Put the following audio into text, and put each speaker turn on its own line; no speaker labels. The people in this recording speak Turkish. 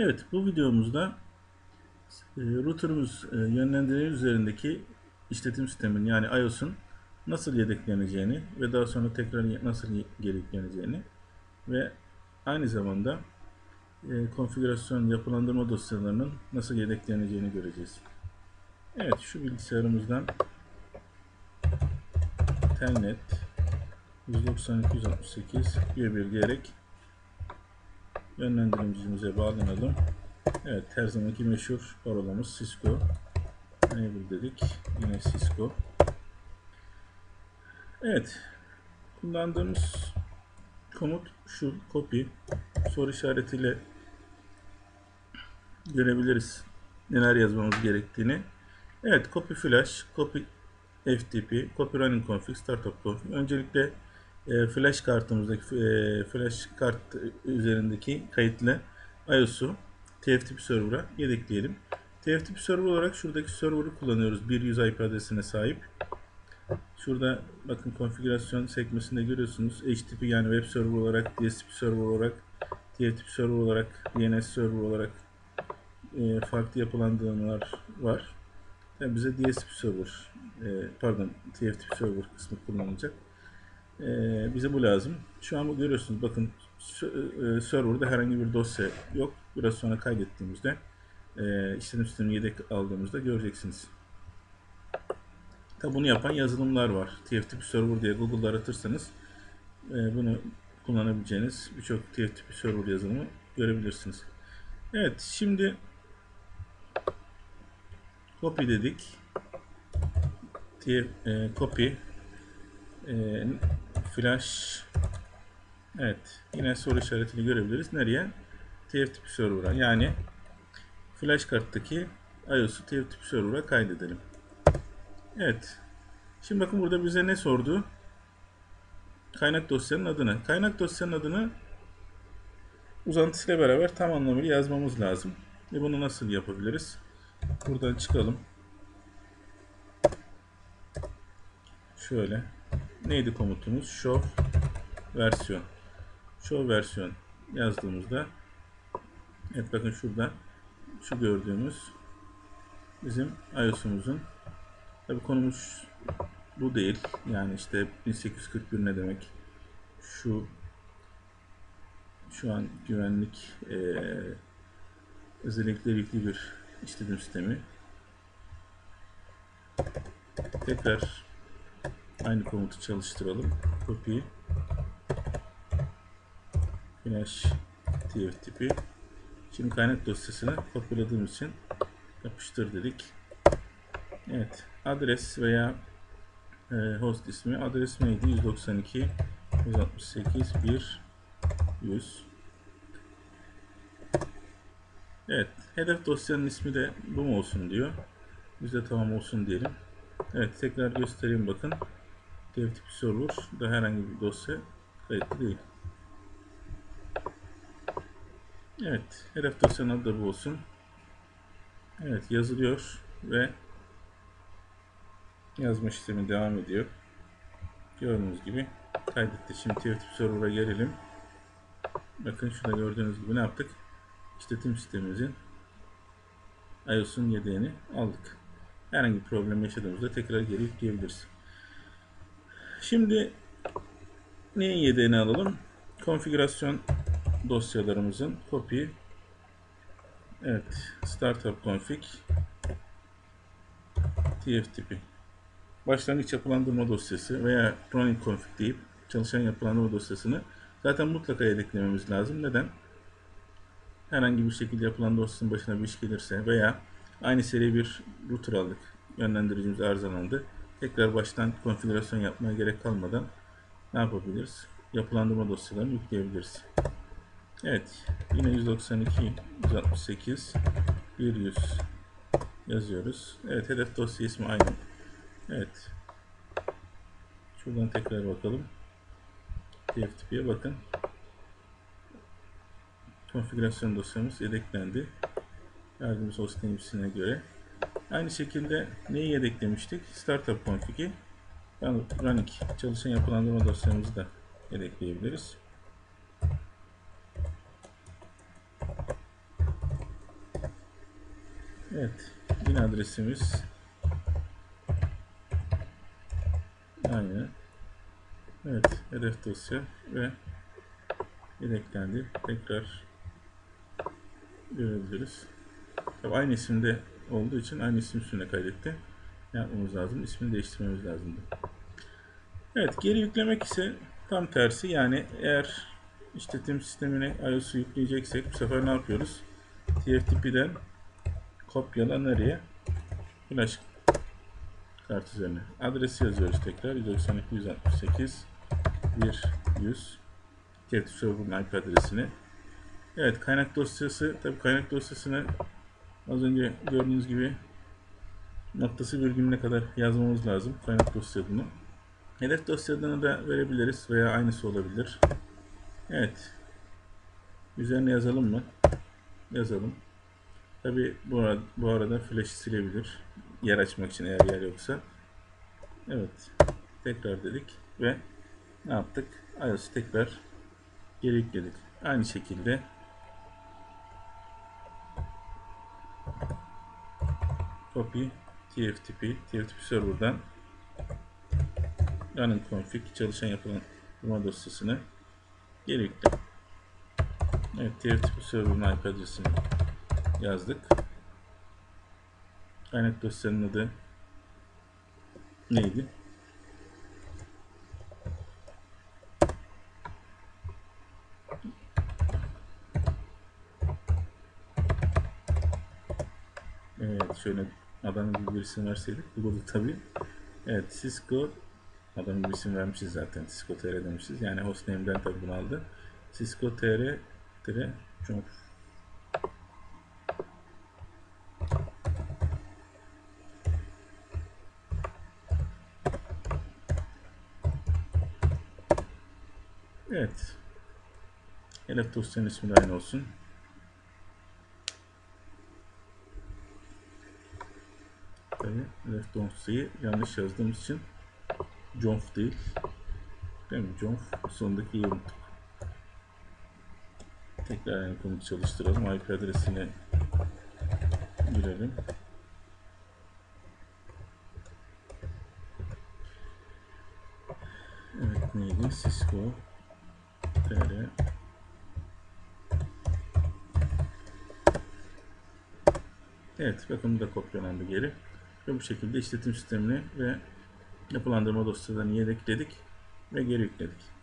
Evet, bu videomuzda e, router'ımız e, yönlendirici üzerindeki işletim sistemin yani iOS'un nasıl yedekleneceğini ve daha sonra tekrar nasıl yükleneceğini ve aynı zamanda e, konfigürasyon yapılandırma dosyalarının nasıl yedekleneceğini göreceğiz. Evet, şu bilgisayarımızdan Telnet 192.168 1.1 diyerek yönlendiricimize bağlanalım. Evet her zamanki meşhur parolamız Cisco. Enable dedik. Yine Cisco. Evet. Kullandığımız komut şu copy soru işaretiyle görebiliriz neler yazmamız gerektiğini. Evet copy flash, copy FTP, copy running config, startup config. Öncelikle e, flash kartımızdaki e, flash kart üzerindeki kayıtlı iOS'u TFTP server'a yedekleyelim. TFTP server olarak şuradaki server'ı kullanıyoruz. Bir yüz IP adresine sahip. Şurada bakın konfigürasyon sekmesinde görüyorsunuz. HTTP yani web server olarak, DSP server olarak, TFTP server olarak, DNS server olarak e, farklı yapılandırmalar var. Yani bize DSP server, e, pardon TFTP server kısmı kullanılacak. E, bize bu lazım. Şu an bu görüyorsunuz. Bakın e, serverda herhangi bir dosya yok. Biraz sonra kaydettiğimizde e, işletim sistemi yedek aldığımızda göreceksiniz. Tabi bunu yapan yazılımlar var. TFTP server diye Google'da aratırsanız e, bunu kullanabileceğiniz birçok TFTP server yazılımı görebilirsiniz. Evet şimdi copy dedik. TF, e, copy e, flash evet yine soru işaretini görebiliriz. Nereye? TFTP server'a yani flash karttaki iOS'u TFTP server'a kaydedelim. Evet. Şimdi bakın burada bize ne sordu? Kaynak dosyanın adını. Kaynak dosyanın adını uzantısıyla beraber tam anlamıyla yazmamız lazım. Ve bunu nasıl yapabiliriz? Buradan çıkalım. Şöyle. Neydi komutumuz? Show versiyon. Show versiyon yazdığımızda Evet bakın şurada şu gördüğümüz bizim iOS'umuzun tabi konumuz bu değil. Yani işte 1841 ne demek? Şu şu an güvenlik eee özellikle yüklü bir işletim sistemi. Tekrar aynı komutu çalıştıralım. Copy flash tftp Şimdi kaynak dosyasını kopyaladığım için yapıştır dedik. Evet. Adres veya e, host ismi. Adres neydi? 192 168 1 100 Evet. Hedef dosyanın ismi de bu mu olsun diyor. Biz de tamam olsun diyelim. Evet. Tekrar göstereyim bakın. TFTP server da herhangi bir dosya kayıtlı değil. Evet, hedef dosyanın adı da bu olsun. Evet, yazılıyor ve yazma işlemi devam ediyor. Gördüğünüz gibi kaydetti. Şimdi TFTP server'a gelelim. Bakın şurada gördüğünüz gibi ne yaptık? İşletim sistemimizin iOS'un yedeğini aldık. Herhangi bir problem yaşadığımızda tekrar geri yükleyebiliriz. Şimdi neyin yedeğini alalım? Konfigürasyon dosyalarımızın copy evet startup config tftp başlangıç yapılandırma dosyası veya running config deyip çalışan yapılandırma dosyasını zaten mutlaka yedeklememiz lazım. Neden? Herhangi bir şekilde yapılan dosyasının başına bir iş gelirse veya aynı seri bir router aldık. Yönlendiricimiz arızalandı. Tekrar baştan konfigürasyon yapmaya gerek kalmadan ne yapabiliriz? Yapılandırma dosyalarını yükleyebiliriz. Evet. Yine 192, 168, 100 yazıyoruz. Evet. Hedef dosya ismi aynı. Evet. Şuradan tekrar bakalım. TFTP'ye bakın. Konfigürasyon dosyamız yedeklendi. Verdiğimiz host göre. Aynı şekilde neyi yedeklemiştik? Startup config'i running çalışan yapılandırma dosyamızı da yedekleyebiliriz. Evet. Yine adresimiz aynı. Evet. Hedef dosya ve yedeklendi. Tekrar görebiliriz. Tabii aynı isimde olduğu için aynı isim üstüne kaydetti. Yapmamız lazım? İsmini değiştirmemiz lazımdı. Evet. Geri yüklemek ise tam tersi. Yani eğer işletim sistemine iOS'u yükleyeceksek bu sefer ne yapıyoruz? TFTP'den kopyala nereye? Flash kart üzerine. Adresi yazıyoruz tekrar. 192 168 1 100 TFTP server'ın IP adresini. Evet kaynak dosyası tabi kaynak dosyasını az önce gördüğünüz gibi noktası virgülüne kadar yazmamız lazım kaynak dosya adını. Hedef dosya adını da verebiliriz veya aynısı olabilir. Evet. Üzerine yazalım mı? Yazalım. Tabi bu arada, bu arada flash silebilir. Yer açmak için eğer yer yoksa. Evet. Tekrar dedik ve ne yaptık? iOS'u tekrar geri yükledik. Aynı şekilde copy tftp tftp server'dan running config çalışan yapılan durma dosyasını geri yükle. Evet, TFTP server'ın IP adresini yazdık. Kaynak dosyanın adı neydi? Evet, şöyle adam gibi bir isim verseydik bulurduk tabi. Evet, Cisco adam gibi isim vermişiz zaten. Cisco TR demişiz. Yani hostname'den tabi bunu aldı. Cisco TR tire çok Evet. Hedef dosyanın ismi de aynı olsun. Tabii hedef dosyayı yanlış yazdığımız için Jonf değil. Değil mi? Jonf sonundaki iyi unuttuk. Tekrar yani komutu çalıştıralım. IP adresine girelim. Evet neydi? Cisco TR Evet bakın bu da kopyalandı geri. Ve bu şekilde işletim sistemini ve yapılandırma dosyalarını yedekledik ve geri yükledik.